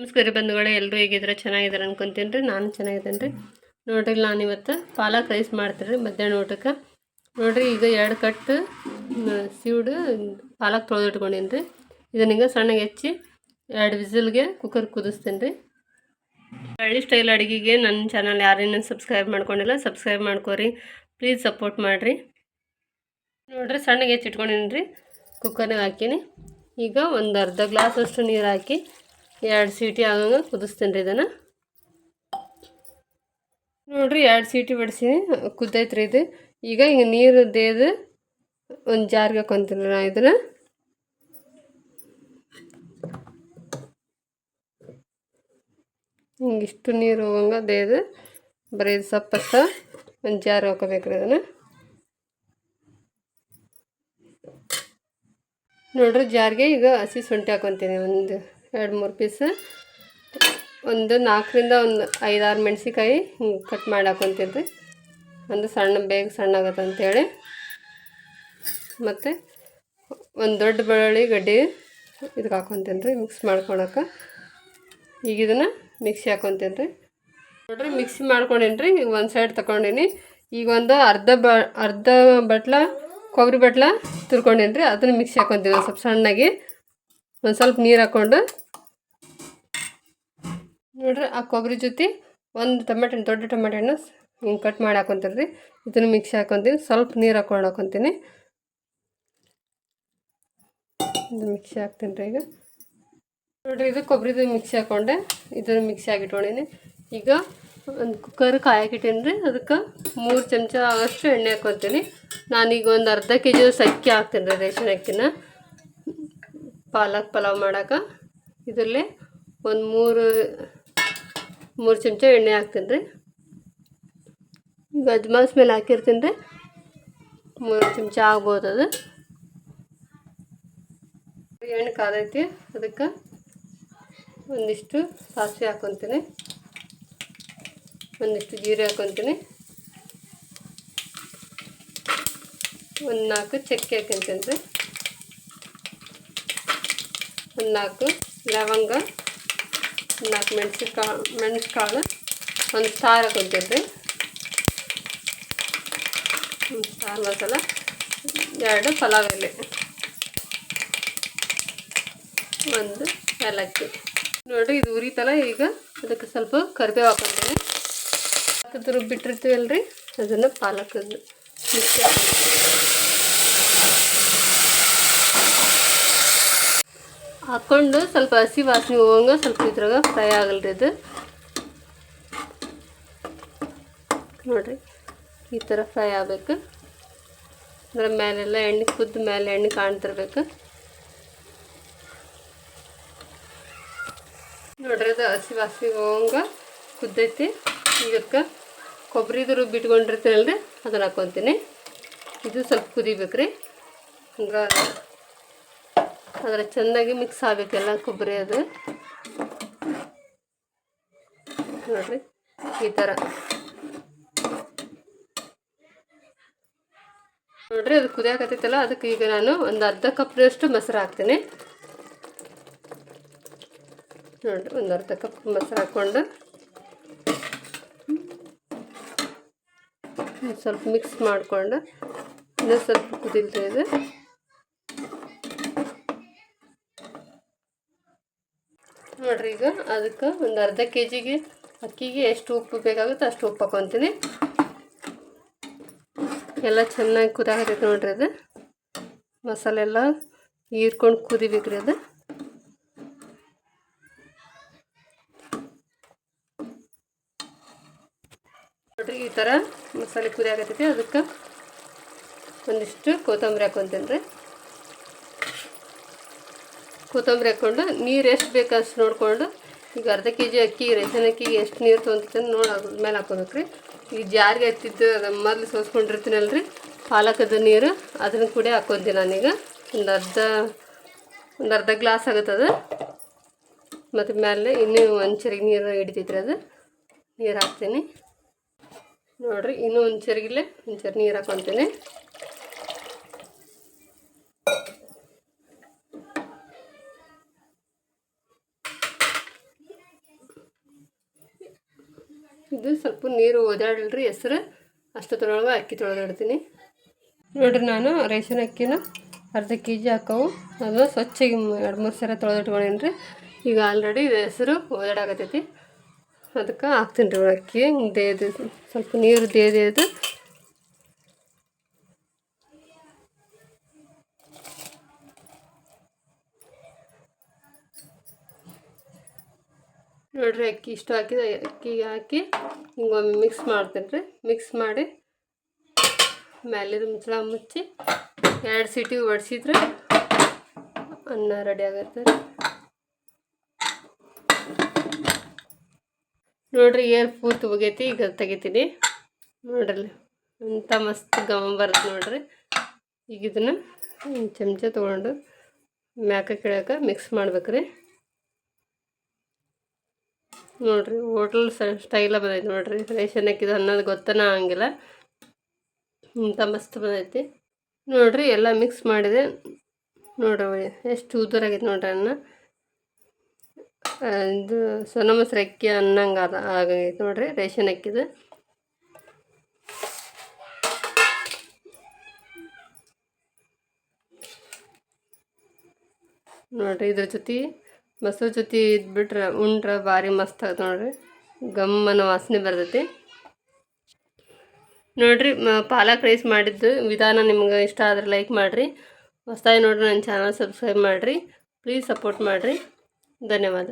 ನಮಸ್ಕಾರ ಬಂಧುಗಳೇ ಎಲ್ಲರೂ ಹೇಗಿದ್ರೆ ಚೆನ್ನಾಗಿದ್ದಾರೆ ಅನ್ಕೊಂತೀನಿ. ರೀ ನಾನು ಚೆನ್ನಾಗಿದ್ದೇನೆ ರೀ. ನೋಡ್ರಿ, ನಾನು ಇವತ್ತು ಪಾಲಕ್ ರೈಸ್ ಮಾಡ್ತೀನಿ ರೀ, ಮಧ್ಯಾಹ್ನ ಊಟಕ್ಕೆ. ನೋಡಿರಿ, ಈಗ ಎರಡು ಕಟ್ಟು ಸೀಡು ಪಾಲಕ್ ತೊಳೆದಿಟ್ಕೊಂಡೀನಿ ರೀ. ಇದನ್ನ ಈಗ ಸಣ್ಣಗೆ ಹೆಚ್ಚಿ ಎರಡು ವಿಸಿಲ್ಗೆ ಕುಕ್ಕರ್ ಕುದಿಸ್ತೀನಿ ರೀ. ಹಳ್ಳಿ ಸ್ಟೈಲ್ ಅಡುಗೆಗೆ ನನ್ನ ಚಾನಲ್ ಯಾರೇನು ಸಬ್ಸ್ಕ್ರೈಬ್ ಮಾಡ್ಕೊಂಡಿಲ್ಲ ಸಬ್ಸ್ಕ್ರೈಬ್ ಮಾಡ್ಕೋರಿ. ಪ್ಲೀಸ್ ಸಪೋರ್ಟ್ ಮಾಡಿರಿ. ನೋಡಿರಿ, ಸಣ್ಣಗೆ ಹೆಚ್ಚಿಟ್ಕೊಂಡೀನಿ ರೀ. ಕುಕ್ಕರ್ನಾಗ ಹಾಕೀನಿ. ಈಗ ಒಂದು ಅರ್ಧ ಗ್ಲಾಸ್ ಅಷ್ಟು ನೀರು ಹಾಕಿ ಎರಡು ಸೀಟಿ ಆಗಂಗೆ ಕುದಿಸ್ತೀನಿ ರೀ ಇದನ್ನು. ನೋಡಿರಿ ಎರಡು ಸೀಟಿ ಬಡಿಸೀನಿ ಕುದ್ದೈತೆ ರೀ ಇದು. ಈಗ ಹಿಂಗೆ ನೀರು ದೇದು ಒಂದು ಜಾರ್ಗೆ ಹಾಕೊಂತೀನಿ ನಾ ಇದನ್ನು. ಹಿಂಗೆ ಇಷ್ಟು ನೀರು ಹೋಗಂಗೆ ದೇದು ಬರೀ ಸಪ್ಪಷ್ಟ ಒಂದು ಜಾರ್ ಹಾಕೋಬೇಕು ರೀ ಇದನ್ನು. ನೋಡ್ರಿ ಜಾರಿಗೆ ಈಗ ಹಸಿ ಶುಂಠಿ ಹಾಕೊತೀನಿ ಒಂದು ಎರಡು ಮೂರು ಪೀಸ್. ಒಂದು ನಾಲ್ಕರಿಂದ ಒಂದು ಐದಾರು ಮೆಣಸಿಕಾಯಿ ಹಿಂಗೆ ಕಟ್ ಮಾಡಿ ಹಾಕೊತೀನಿ ರೀ ಒಂದು ಸಣ್ಣ ಬೇಗ ಸಣ್ಣ ಆಗತ್ತೆ ಅಂತೇಳಿ. ಮತ್ತು ಒಂದು ದೊಡ್ಡ ಬೆಳ್ಳುಳ್ಳಿ ಗಡ್ಡೆ ಇದಕ್ಕೆ ಹಾಕೊತೀನಿ ಮಿಕ್ಸ್ ಮಾಡ್ಕೊಳಕ್ಕೆ ಈಗ ಇದನ್ನು ಮಿಕ್ಸಿ ಹಾಕೊತೀನಿ ರೀ ನೋಡ್ರಿ ಮಿಕ್ಸಿ ಮಾಡ್ಕೊಂಡೇನಿ ರೀ ಈಗ ಒಂದು ಸೈಡ್ ತಗೊಂಡೀನಿ ಈಗ ಒಂದು ಅರ್ಧ ಬ, ಅರ್ಧ ಬಟ್ಲ ಕೊಬ್ಬರಿ ಬಟ್ಲ ತುರ್ಕೊಂಡೇನಿ ರೀ ಅದನ್ನು ಮಿಕ್ಸಿ ಹಾಕೊತೀನಿ ಸ್ವಲ್ಪ ಸಣ್ಣಗೆ. ಒಂದು ಸ್ವಲ್ಪ ನೀರು ಹಾಕ್ಕೊಂಡು ನೋಡ್ರಿ ಆ ಕೊಬ್ಬರಿ ಜೊತೆ ಒಂದು ಟೊಮೆಟೊ ಹಣ್ಣು ದೊಡ್ಡ ಟೊಮೆಟೊ ಹಣ್ಣು ಹಿಂಗೆ ಕಟ್ ಮಾಡಿ ಹಾಕೊತೀನಿ ರೀ ಇದನ್ನು ಮಿಕ್ಸಿ ಹಾಕೊತೀನಿ ಸ್ವಲ್ಪ ನೀರು ಹಾಕೊಂಡು ಹಾಕೊತೀನಿ. ಇದು ಮಿಕ್ಸಿ ಹಾಕ್ತೀನಿ ರೀ ಈಗ. ನೋಡ್ರಿ ಇದು ಕೊಬ್ಬರಿದು ಮಿಕ್ಸಿ ಹಾಕ್ಕೊಂಡೆ ಇದನ್ನು ಮಿಕ್ಸಿ ಹಾಕಿಟ್ಕೊಂಡೀನಿ ಈಗ ಒಂದು ಕುಕ್ಕರ್ ಕಾಯಕ್ಕಿಟ್ಟೀನಿ ರೀ. ಅದಕ್ಕೆ ಮೂರು ಚಮಚ ಆಗೋಷ್ಟು ಎಣ್ಣೆ ಹಾಕ್ಕೊತೀನಿ ನಾನೀಗ ಒಂದು ಅರ್ಧ ಕೆ ಜಿ ಅಕ್ಕಿ ಹಾಕ್ತೀನಿ ರೀ ರೇಷನ್ ಅಕ್ಕಿನ. ಪಾಲಕ್ ಪಲಾವ್ ಮಾಡೋಕೆ. ಇದರಲ್ಲಿ ಒಂದು ಮೂರು ಮೂರು ಚಮಚ ಎಣ್ಣೆ ಹಾಕ್ತೀನಿ ರೀ ಈಗ ಮೇಲೆ ಹಾಕಿರ್ತೀನಿ ರೀ ಮೂರು ಚಮಚ ಆಗ್ಬೋದು ಅದು. ಎಣ್ಣೆ ಕಾದೈತಿ ಅದಕ್ಕೆ ಒಂದಿಷ್ಟು ಸಾಸಿವೆ ಹಾಕೊತೀನಿ. ಒಂದಿಷ್ಟು ಜೀರೆ ಹಾಕೊತೀನಿ. ಒಂದು ನಾಲ್ಕು ಚಕ್ಕೆ ಹಾಕೊತೀನಿ ರೀ ಒಂದು ನಾಲ್ಕು ಲವಂಗ ಒಂದು ನಾಲ್ಕು ಮೆಣಸಿನ್ಕಾಳು ಕಾಳು ಮೆಣಸು ಒಂದು ಸ್ಟಾರ್ ಹಾಕ್ಕೊಂತೀನಿ ರೀ ಸ್ಟಾರ್ ಮಸಾಲ ಎರಡು ಪಲಾವ್ ಎಲೆ ಒಂದು ಏಲಕ್ಕಿ. ನೋಡಿರಿ ಇದು ಉರಿತಲ್ಲ, ಈಗ ಅದಕ್ಕೆ ಸ್ವಲ್ಪ ಕರಿಬೇವು ಹಾಕೊಂತೀನಿ ಪಾಲಕದ ಬಿಟ್ಟಿರ್ತೀವಲ್ರಿ? ಅದನ್ನು ಪಾಲಕದ್ದು. ಮಿಕ್ಸಿ ಹಾಕ್ಕೊಂಡು ಸ್ವಲ್ಪ ಹಸಿ ವಾಸನೆ ಹೋಗಂಗೆ ಸ್ವಲ್ಪ ಇದ್ರಾಗ ಫ್ರೈ ಆಗಲ್ರಿ ಇದು ನೋಡಿರಿ, ಈ ಥರ ಫ್ರೈ ಆಗಬೇಕು. ಅದರ ಮೇಲೆಲ್ಲ ಎಣ್ಣೆ ಕುದ್ದ ಮೇಲೆ ಎಣ್ಣೆ ಕಾಣ್ತಿರ್ಬೇಕು. ನೋಡ್ರಿ ಅದು ಹಸಿ ವಾಸಿ ಹೋಗಂಗೆ ಕುದ್ದೈತಿ. ಇದಕ್ಕೆ ಕೊಬ್ಬರಿದು ರುಬ್ಬಿಟ್ಕೊಂಡಿರ್ತೀನಲ್ರಿ ಅದನ್ನು ಹಾಕ್ಕೊತೀನಿ ಇದು ಸ್ವಲ್ಪ ಕುದಿಬೇಕು ರೀ ಹಂಗೆ ಅದರ ಚೆಂದಾಗಿ ಮಿಕ್ಸ್ ಆಗಬೇಕೆಲ್ಲ ಕೊಬ್ಬರಿ ಅದು. ನೋಡ್ರಿ, ಈ ಥರ ನೋಡ್ರಿ, ಅದು ಕುದಿಯಾಕತ್ತೈತಲ್ಲ, ಅದಕ್ಕೆ ಈಗ ನಾನು ಒಂದು ಅರ್ಧ ಕಪ್ನಷ್ಟು ಮೊಸರು ಹಾಕ್ತೀನಿ. ನೋಡಿರಿ, ಒಂದು ಅರ್ಧ ಕಪ್ ಮೊಸರು ಹಾಕ್ಕೊಂಡು. ಸ್ವಲ್ಪ ಮಿಕ್ಸ್ ಮಾಡಿಕೊಂಡು ಇನ್ನೂ ಸ್ವಲ್ಪ ಕುದಿಲ್ರಿ ಇದು. ನೋಡಿರಿ ಈಗ. ಅದಕ್ಕೆ ಒಂದು ಅರ್ಧ ಕೆ ಜಿಗೆ ಅಕ್ಕಿಗೆ ಎಷ್ಟು ಉಪ್ಪು ಬೇಕಾಗುತ್ತೆ ಅಷ್ಟು ಉಪ್ಪು ಹಾಕೊತೀನಿ. ಎಲ್ಲ ಚೆನ್ನಾಗಿ ಕುದಾಕತೈತೆ ನೋಡ್ರಿ ಅದು. ಮಸಾಲೆ ಎಲ್ಲ ಹೀರ್ಕೊಂಡು ಕುದಿಬೇಕ್ರಿ ಅದು. ನೋಡ್ರಿ ಈ ಥರ ಮಸಾಲೆ ಕುದಿ ಆಗತ್ತೈತಿ ಅದಕ್ಕೆ ಒಂದಿಷ್ಟು ಕೊತ್ತಂಬರಿ ಹಾಕೊತೀನಿ ರೀ ಕೊತ್ತಂಬರಿ ಹಾಕ್ಕೊಂಡು ನೀರು ಎಷ್ಟು ಬೇಕು ಅಷ್ಟು ನೋಡಿಕೊಂಡು, ಈಗ ಅರ್ಧ ಕೆ ಜಿ ಅಕ್ಕಿ, ರೇಷನ್ ಅಕ್ಕಿಗೆ ಎಷ್ಟು ನೀರು ತೊಗೊಂತಿತ್ತು ನೋಡಿ ಮೇಲೆ ಹಾಕೋಬೇಕು ರೀ. ಈಗ ಜಾರಿಗೆ ಹತ್ತಿದ್ದು ಅದು ಮೊದಲು ಸೋಸ್ಕೊಂಡಿರ್ತೀನಲ್ಲ ರೀ ಪಾಲಕದ ನೀರು, ಅದನ್ನು ಕೂಡ ಹಾಕ್ಕೊಂತೀನಿ ನಾನೀಗ. ಒಂದು ಅರ್ಧ ಒಂದು ಅರ್ಧ ಗ್ಲಾಸ್ ಆಗುತ್ತದು ಮತ್ತು ಮೇಲೆ ಇನ್ನೂ ಒಂಚರಿಗೆ ಚರಿಗೆ ನೀರು ಹಿಡಿತೈತ್ರಿ ಅದು. ನೀರು ಹಾಕ್ತೀನಿ. ನೋಡಿರಿ, ಇನ್ನೂ ಒಂದು ಚರಿಗಿಲೆ ಒಂದು ಚರಿ ನೀರು ಹಾಕ್ಕೊತೀನಿ ಇದು ಸ್ವಲ್ಪ ನೀರು ಓದಾಡಲ್ರಿ ಹೆಸ್ರು. ಅಷ್ಟೊತ್ತರೊಳಗೆ ಅಕ್ಕಿ ತೊಳೆದಾಡ್ತೀನಿ. ನೋಡ್ರಿ ನಾನು ರೇಷನ್ ಅಕ್ಕಿನ ಅರ್ಧ ಕೆ ಜಿ ಹಾಕವು. ಅದು ಸ್ವಚ್ಛಗೆ ಎರಡು ಮೂರು ಸಲ ತೊಳೆದಿಟ್ಕೊಂಡೇನಿ ರೀ ಈಗ ಆಲ್ರೆಡಿ ಹೆಸರು ಓದಾಡಕತ್ತೈತಿ ಅದಕ್ಕೆ ಹಾಕ್ತೀನಿ ರೀ ಅಕ್ಕಿ. ದೇದು ಸ್ವಲ್ಪ ನೀರು ದೇದೇದು ನೋಡ್ರಿ, ಅಕ್ಕಿ ಇಷ್ಟು ಹಾಕಿದ ಅಕ್ಕಿಗೆ ಹಾಕಿ ಹಿಂಗೊಮ್ಮೆ ಮಿಕ್ಸ್ ಮಾಡ್ತೀನಿ ರೀ ಮಿಕ್ಸ್ ಮಾಡಿ ಮ್ಯಾಲಿದ ಮುಚ್ಚಳ ಮುಚ್ಚಿ ಎರಡು ಸೀಟಿ ಒಡಿಸಿದ್ರೆ ಅನ್ನ ರೆಡಿ ಆಗುತ್ತೆ ರೀ. ನೋಡ್ರಿ ಏರ್ ಪೂರ್ತಿ ಹೋಗೈತಿ ಈಗ ತೆಗಿತೀನಿ. ನೋಡ್ರಿ ಅಂಥ ಮಸ್ತ್ ಗಮ ಬರುತ್ತೆ ನೋಡ್ರಿ. ಈಗ ಇದನ್ನು ಚಮಚ ತೊಗೊಂಡು ಮ್ಯಾಕ ಕೆಳಗೆ ಮಿಕ್ಸ್ ಮಾಡ್ಬೇಕು ನೋಡ್ರಿ, ಹೋಟೆಲ್ ಸ್ಟೈಲ ಬಂದೈತಿ ನೋಡ್ರಿ. ರೇಷನ್ ಹಾಕಿದ ಅನ್ನೋದು ಗೊತ್ತನ ಆಗಂಗಿಲ್ಲ ಇಂಥ ಮಸ್ತ್ ಬಂದೈತಿ. ನೋಡ್ರಿ, ಎಲ್ಲ ಮಿಕ್ಸ್ ಮಾಡಿದೆ. ನೋಡ್ರಿ ಎಷ್ಟು ಉದುರಾಗೈತೆ ನೋಡ್ರಿ ಅನ್ನ. ಇದು ಸೊನ ಮೊಸರು ಅಕ್ಕಿ ಅನ್ನಂಗೆ ಅದ, ಆಗೈತೆ ನೋಡ್ರಿ ರೇಷನ್ ಅಕ್ಕಿದು ನೋಡ್ರಿ ಇದ್ರ ಜೊತೆ ಮೊಸರು ಜೊತೆ ಇದ್ಬಿಟ್ರೆ ಉಂಡ್ರೆ ಭಾರಿ ಮಸ್ತ್ ಆಗತ್ತೆ ನೋಡ್ರಿ. ಗಮ್ಮನ ವಾಸನೆ ಬರ್ತೈತಿ. ನೋಡ್ರಿ ಪಾಲಕ್ ರೈಸ್ ಮಾಡಿದ್ದು. ವಿಧಾನ ನಿಮ್ಗೆ ಇಷ್ಟ ಆದ್ರೆ ಲೈಕ್ ಮಾಡಿರಿ. ಹೊಸ್ದಾಗಿ ನೋಡ್ರಿ ನನ್ನ ಚಾನಲ್ ಸಬ್ಸ್ಕ್ರೈಬ್ ಮಾಡಿರಿ. ಪ್ಲೀಸ್ ಸಪೋರ್ಟ್ ಮಾಡಿರಿ. ಧನ್ಯವಾದ.